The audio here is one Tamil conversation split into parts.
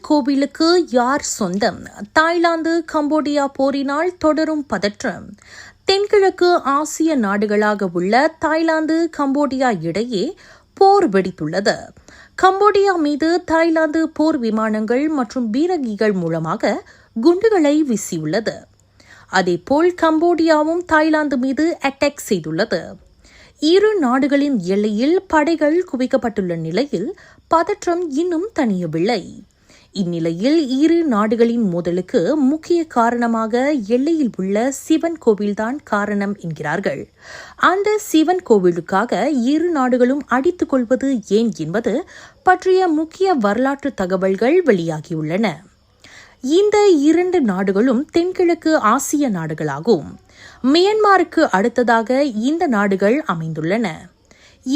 கோவிலுக்கு யார் சொந்தம்? தாய்லாந்து கம்போடியா போரினால் தொடரும் பதற்றம். தென்கிழக்கு ஆசிய நாடுகளாக உள்ள தாய்லாந்து கம்போடியா இடையே போர் வெடித்துள்ளது. கம்போடியா மீது தாய்லாந்து போர் விமானங்கள் மற்றும் பீரங்கிகள் மூலமாக குண்டுகளை வீசியுள்ளது. அதேபோல் கம்போடியாவும் தாய்லாந்து மீது அட்டாக் செய்துள்ளது. இரு நாடுகளின் எல்லையில் படைகள் குவிக்கப்பட்டுள்ள நிலையில் பதற்றம் இன்னும் தணியவில்லை. இந்நிலையில் இரு நாடுகளின் மோதலுக்கு முக்கிய காரணமாக எல்லையில் உள்ள சிவன் கோவில்தான் காரணம் என்கிறார்கள். அந்த சிவன் கோவிலுக்காக இரு நாடுகளும் அடித்துக் கொள்வது ஏன் என்பது பற்றிய முக்கிய வரலாற்று தகவல்கள் வெளியாகியுள்ளன. இந்த இரண்டு நாடுகளும் தென்கிழக்கு ஆசிய நாடுகளாகும். மியன்மாருக்கு அடுத்ததாக இந்த நாடுகள் அமைந்துள்ளன.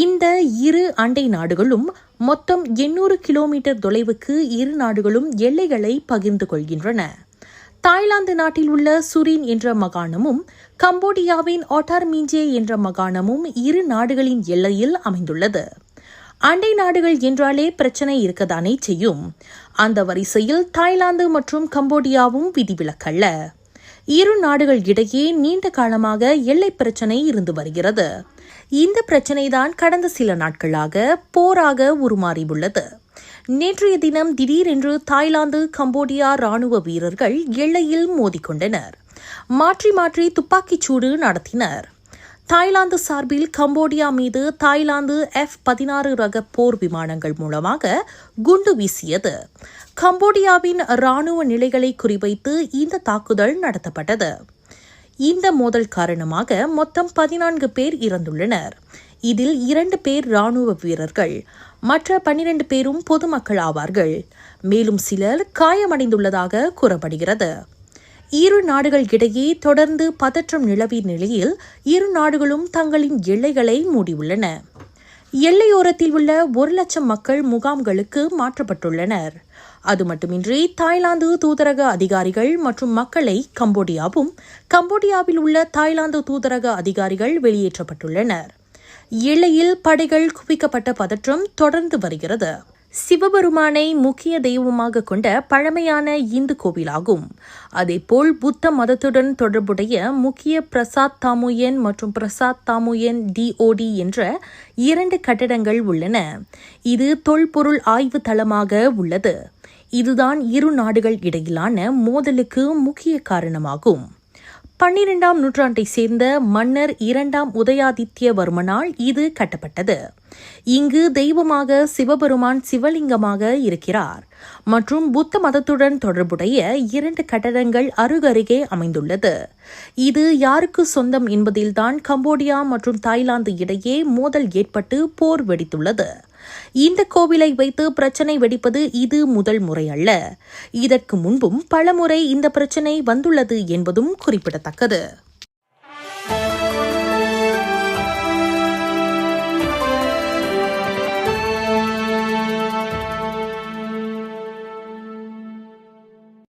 இந்த இரு அண்டை நாடுகளும் மொத்தம் எண்ணூறு கிலோமீட்டர் தொலைவுக்கு இரு நாடுகளும் எல்லைகளை பகிர்ந்து கொள்கின்றன. தாய்லாந்து நாட்டில் உள்ள சுரின் என்ற மகாணமும் கம்போடியாவின் ஒட்டார்மீஞ்சே என்ற மகாணமும் இரு நாடுகளின் எல்லையில் அமைந்துள்ளது. அண்டை நாடுகள் என்றாலே பிரச்சனை இருக்கதானே செய்யும். அந்த வரிசையில் தாய்லாந்து மற்றும் கம்போடியாவும் விதிவிலக்கல்ல. இரு நாடுகள் இடையே நீண்ட காலமாக எல்லை பிரச்சனை இருந்து வருகிறது. இந்த பிரச்சினைதான் கடந்த சில நாட்களாக போராக உருமாறியுள்ளது. நேற்றைய தினம் திடீரென்று தாய்லாந்து கம்போடியா ராணுவ வீரர்கள் எல்லையில் மோதிக்கொண்டனர். மாற்றி மாற்றி துப்பாக்கிச் சூடு நடத்தினர். தாய்லாந்து சார்பில் கம்போடியா மீது தாய்லாந்து எஃப் பதினாறு ரக போர் விமானங்கள் மூலமாக குண்டு வீசியது. கம்போடியாவின் ராணுவ நிலைகளை குறிவைத்து இந்த தாக்குதல் நடத்தப்பட்டது. இந்த மோதல் காரணமாக மொத்தம் பதினான்கு பேர் இறந்துள்ளனர். இதில் இரண்டு பேர் ராணுவ வீரர்கள் மற்ற பனிரெண்டு பேரும் பொதுமக்கள் ஆவார்கள். மேலும் சிலர் காயமடைந்துள்ளதாக கூறப்படுகிறது. இரு நாடுகள் இடையே தொடர்ந்து பதற்றம் நிலவிய நிலையில் இரு நாடுகளும் தங்களின் எல்லைகளை மூடியுள்ளன. எல்லையோரத்தில் உள்ள ஒரு லட்சம் மக்கள் முகாம்களுக்கு மாற்றப்பட்டுள்ளனர். அது மட்டுமின்றி தாய்லாந்து தூதரக அதிகாரிகள் மற்றும் மக்களை கம்போடியாவும் கம்போடியாவில் உள்ள தாய்லாந்து தூதரக அதிகாரிகள் வெளியேற்றப்பட்டுள்ளனர். எல்லையில் படைகள் குவிக்கப்பட்ட பதற்றம் தொடர்ந்து வருகிறது. சிவபெருமானை முக்கிய தெய்வமாக கொண்ட பழமையான இந்து கோவிலாகும். அதேபோல் புத்த மதத்துடன் தொடர்புடைய முக்கிய பிரசாத் தாமுயன் மற்றும் பிரசாத் தாமுயன் டிஓடி என்ற இரண்டு கட்டடங்கள் உள்ளன. இது தொல்பொருள் ஆய்வு தளமாக உள்ளது. இதுதான் இரு நாடுகள் இடையிலான மோதலுக்கு முக்கிய காரணமாகும். பன்னிரெண்டாம் நூற்றாண்டை சேர்ந்த மன்னர் இரண்டாம் உதயாதித்யவர்மனால் இது கட்டப்பட்டது. இங்கு தெய்வமாக சிவபெருமான் சிவலிங்கமாக இருக்கிறார். மற்றும் புத்த மதத்துடன் தொடர்புடைய இரண்டு கட்டடங்கள் அருகருகே அமைந்துள்ளது. இது யாருக்கு சொந்தம் என்பதில்தான் கம்போடியா மற்றும் தாய்லாந்து இடையே மோதல் ஏற்பட்டு போர் வெடித்துள்ளது. இந்த கோவிலை வைத்து பிரச்சனை வெடிப்பது இது முதல் முறை அல்ல. இதற்கு முன்பும் பலமுறை இந்த பிரச்சனை வந்துள்ளது என்பதும் குறிப்பிடத்தக்கது.